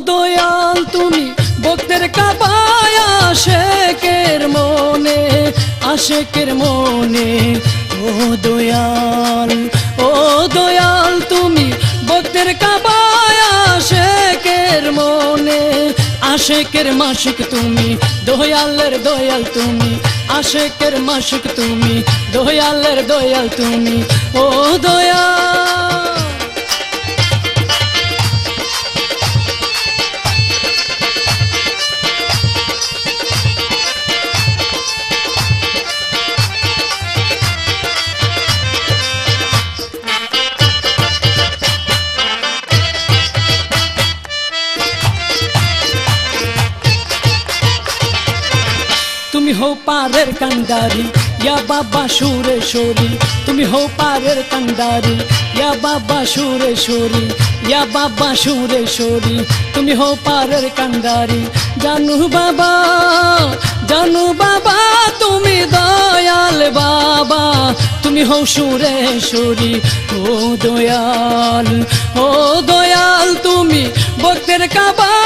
দয়াল, তুমি ভক্তের কাপায় আশেকের মনে আশেকের মনে। ও দয়াল ও দয়াল, তুমি ভক্তের কাপায় আশেকের মনে, আশেকের মাসিক তুমি, দয়ালের দয়াল তুমি, আশেকের মাসিক তুমি, দয়ালের দয়াল তুমি। ও দয়াল। তুমি হো পারের কান্ডারি, ইয়া বাবা সুরেশ্বরী তুমি হো পারের কান্ডারি, ইয়া বাবা সুরেশ্বরী ইয়া বাবা সুরেশ্বরী তুমি হো পারের কান্ডারি। জানু বাবা জানু বাবা, তুমি দয়াল বাবা। তুমি হো সুরেশ্বরী ও দয়াল ও দয়াল, তুমি ভক্তের কাবায়া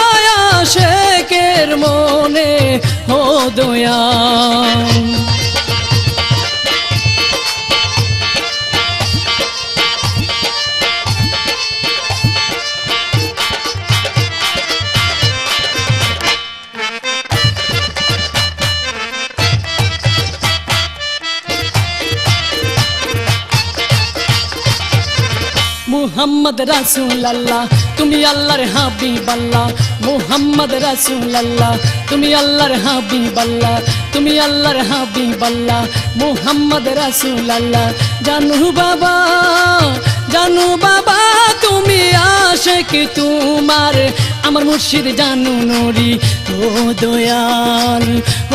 ও মুহাম্মদ রাসুল আল্লাহ তুমি আল্লাহর হাবিব আল্লাহ মুহাম্মদ রাসুল আল্লাহ তুমি আল্লাহর হাবিব আল্লাহ তুমি আল্লাহর হাবিব আল্লাহ মুহাম্মদ রাসুল আল্লাহ জানু বাবা জানু বাবা, তুমি আশেক তোমার। আমার মুর্শিদ জানু নরি, ও দয়াল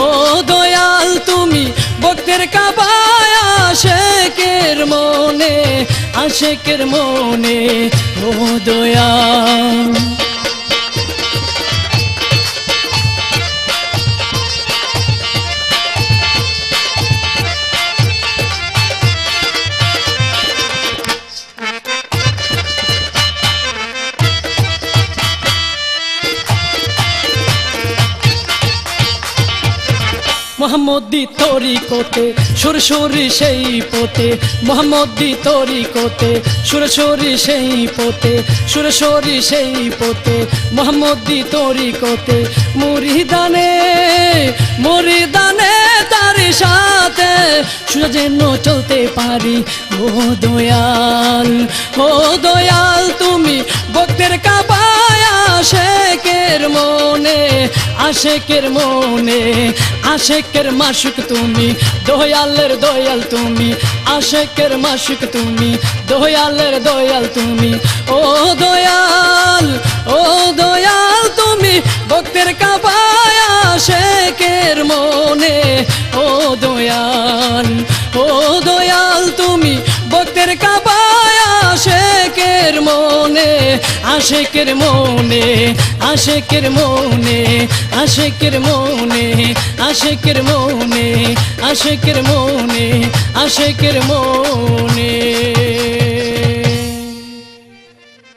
ও দয়াল, তুমি ভক্তের কাবায় আশেকের মনে আশেকের মনে ও দয়াল মোহাম্মদি কোতে সুরসুরি সেই পোতে। মোহাম্মদি তরি কোতে সুরসুরি সেই পোতে সুরসুরি সেই পোতে। মোহাম্মদি তরি কোতে মুরিদানে মুরিদানে তার সাথে সুরা যেন চলতে পারি। ও দয়াল ও দয়াল, তুমি ভক্তের আশেকের মনে আশেকের মনে, আশেকের মাসুক তুমি, দয়ালের দয়াল তুমি, আশেকের মাসুক তুমি, দয়ালের দয়াল তুমি। ও দয়াল ও দয়াল তুমি, ভক্তের কাবায় আশেকের মনে। ও দয়াল ও দয়াল তুমি, ভক্তের কাবায় আশেকের মনে। আশেকের মনে আশেকের মনে আশেকের মনে আশেকের মনে আশেকের মনে আশেকের মনে।